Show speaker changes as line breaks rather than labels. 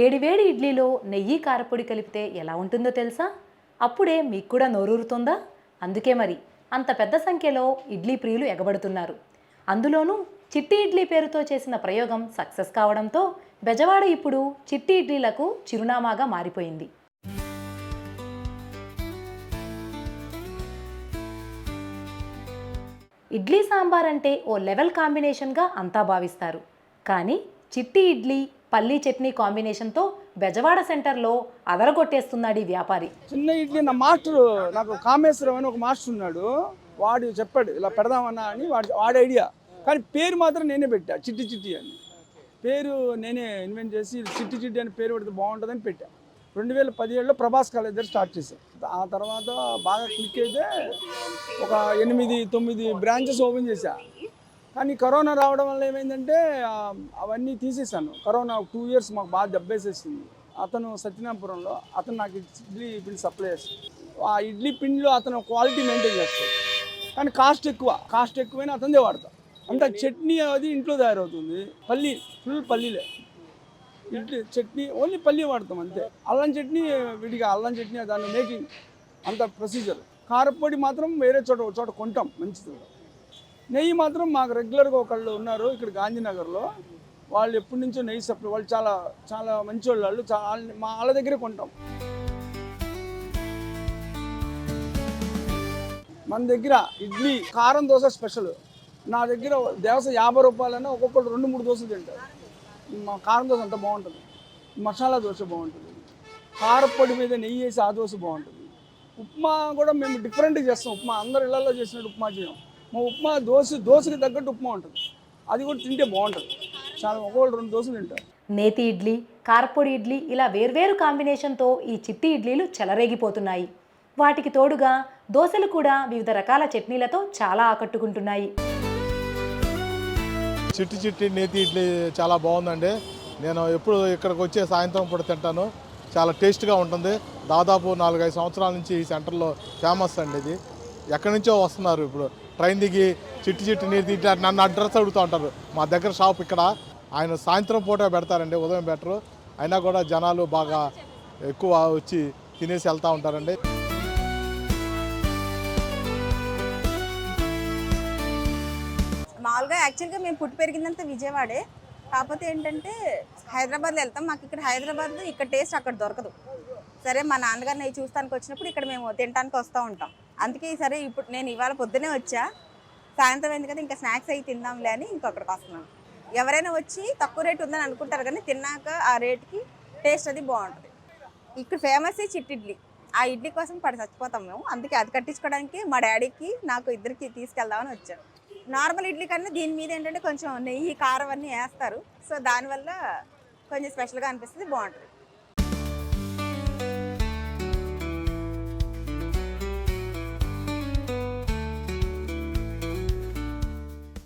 వేడివేడి ఇడ్లీలో నెయ్యి కారపొడి కలిపితే ఎలా ఉంటుందో తెలుసా? అప్పుడే మీకు కూడా నోరూరుతుందా? అందుకే మరి అంత పెద్ద సంఖ్యలో ఇడ్లీ ప్రియులు ఎగబడుతున్నారు. అందులోనూ చిట్టి ఇడ్లీ పేరుతో చేసిన ప్రయోగం సక్సెస్ కావడంతో బెజవాడ ఇప్పుడు చిట్టి ఇడ్లీలకు చిరునామాగా మారిపోయింది. ఇడ్లీ సాంబార్ అంటే ఓ లెవెల్ కాంబినేషన్గా అంతా భావిస్తారు. కానీ చిట్టి ఇడ్లీ పల్లీ చట్నీ కాంబినేషన్తో బెజవాడ సెంటర్లో అదరగొట్టేస్తున్నాడు ఈ వ్యాపారి.
చిన్న ఇడ్లీ నా మాస్టర్ నాకు కామేశ్వరం అని ఒక మాస్టర్ ఉన్నాడు. వాడు చెప్పాడు ఇలా పెడదామన్నా అని వాడి వాడి ఐడియా. కానీ పేరు మాత్రం నేనే పెట్టా చిట్టి చిట్టి అని. పేరు నేనే ఇన్వెంట్ చేసి చిట్టి చిట్టి అని పేరు పెడితే బాగుంటుందని పెట్టా. రెండు వేల పదిహేడులో ప్రభాస్ కాలేజ్ దగ్గర స్టార్ట్ చేశాను ఆ తర్వాత బాగా క్లిక్ అయితే ఒక ఎనిమిది తొమ్మిది బ్రాంచెస్ ఓపెన్ చేశా. కానీ కరోనా రావడం వల్ల ఏమైందంటే అవన్నీ తీసేసాను కరోనా టూ ఇయర్స్ మాకు బాగా దెబ్బేసేసింది. అతను సత్యనాపురంలో అతను నాకు ఇడ్లీ పిండి సప్లై చేస్తాడు. ఆ ఇడ్లీ పిండిలో అతను క్వాలిటీ మెయింటైన్ చేస్తాడు. కానీ కాస్ట్ ఎక్కువ. కాస్ట్ ఎక్కువైనా అతనిదే వాడతా. అంత చట్నీ అది ఇంట్లో తయారవుతుంది. పల్లి ఫుల్ పల్లీలే. ఇడ్లీ చట్నీ ఓన్లీ పల్లి వాడతాం అంతే. అల్లం చట్నీ విడిగా అల్లం చట్నీ దాని మేకింగ్ అంత ప్రొసీజర్ కారపొడి మాత్రం వేరే చోట ఒక చోట కొంటాం మంచిది. నెయ్యి మాత్రం మాకు రెగ్యులర్గా ఒకళ్ళు ఉన్నారు ఇక్కడ గాంధీనగర్లో. వాళ్ళు ఎప్పటి నుంచో నెయ్యి సప్లై వాళ్ళు చాలా చాలా మంచి వాళ్ళు. వాళ్ళు చాలా మా వాళ్ళ దగ్గరే కొంటాం. మన దగ్గర ఇడ్లీ కారం దోశ స్పెషల్ నా దగ్గర దోశ యాభై రూపాయలైనా ఒక్కొక్కటి రెండు మూడు దోశలు తింటారు. మా కారం దోశ అంత బాగుంటుంది. మసాలా దోశ బాగుంటుంది. కారపొడి మీద నెయ్యి వేసి ఆ దోశ బాగుంటుంది. ఉప్మా కూడా మేము డిఫరెంట్గా చేస్తాం. ఉప్మా అందరు ఇళ్ళలో చేసినట్టు ఉప్మా చేయం. మా ఉప్మా దోశ దోశకి తగ్గట్టు ఉప్మా ఉంటుంది. అది కూడా తింటే బాగుంటుంది. చాలా ఒక్కొక్కరు రెండు దోశలు తింటారు.
నేతి ఇడ్లీ కారపొడి ఇడ్లీ ఇలా వేర్వేరు కాంబినేషన్తో ఈ చిట్టి ఇడ్లీలు చెలరేగిపోతున్నాయి. వాటికి తోడుగా దోశలు కూడా వివిధ రకాల చట్నీలతో చాలా ఆకట్టుకుంటున్నాయి.
చిట్టి చిట్టి నేతి ఇడ్లీ చాలా బాగుందండి. నేను ఎప్పుడు ఇక్కడికి వచ్చే సాయంత్రం పూట తింటాను. చాలా టేస్ట్గా ఉంటుంది. దాదాపు నాలుగైదు సంవత్సరాల నుంచి ఈ సెంటర్లో ఫేమస్ అండి ఇది. ఎక్కడి నుంచో వస్తున్నారు ఇప్పుడు. ట్రైన్ దిగి చిట్టి చిట్టి నీరు ఇడ్లీ నన్ను అడ్రస్ అడుగుతూ ఉంటారు. మా దగ్గర షాప్ ఇక్కడ. ఆయన సాయంత్రం పూట పెడతారండి ఉదయం పెట్టరు అయినా కూడా జనాలు బాగా ఎక్కువ వచ్చి తినేసి వెళ్తూ ఉంటారండి.
మామూలుగా యాక్చువల్గా మేము పుట్టి పెరిగిందంతా విజయవాడే. కాకపోతే ఏంటంటే హైదరాబాద్లో వెళ్తాం. మాకు ఇక్కడ హైదరాబాద్ ఇక్కడ టేస్ట్ అక్కడ దొరకదు. సరే మా నాన్నగారిని అవి చూస్తానికి వచ్చినప్పుడు ఇక్కడ మేము తినడానికి వస్తూ ఉంటాం. అందుకే సరే ఇప్పుడు నేను ఇవాళ పొద్దునే వచ్చా. సాయంత్రం అయింది కదా ఇంకా స్నాక్స్ అవి తిందాంలే అని ఇంకొకటికి వస్తున్నాను. ఎవరైనా వచ్చి తక్కువ రేటు ఉందని అనుకుంటారు కానీ తిన్నాక ఆ రేట్కి టేస్ట్ అది బాగుంటుంది. ఇక్కడ ఫేమస్ చిట్టి ఇడ్లీ. ఆ ఇడ్లీ కోసం పడి చచ్చిపోతాం మేము. అందుకే అది కట్టించుకోవడానికి మా డాడీకి నాకు ఇద్దరికి తీసుకెళ్దామని వచ్చాను. నార్మల్ ఇడ్లీ కన్నా దీని మీద ఏంటంటే కొంచెం నెయ్యి కారం అన్నీ వేస్తారు. సో దానివల్ల కొంచెం స్పెషల్గా అనిపిస్తుంది బాగుంటుంది.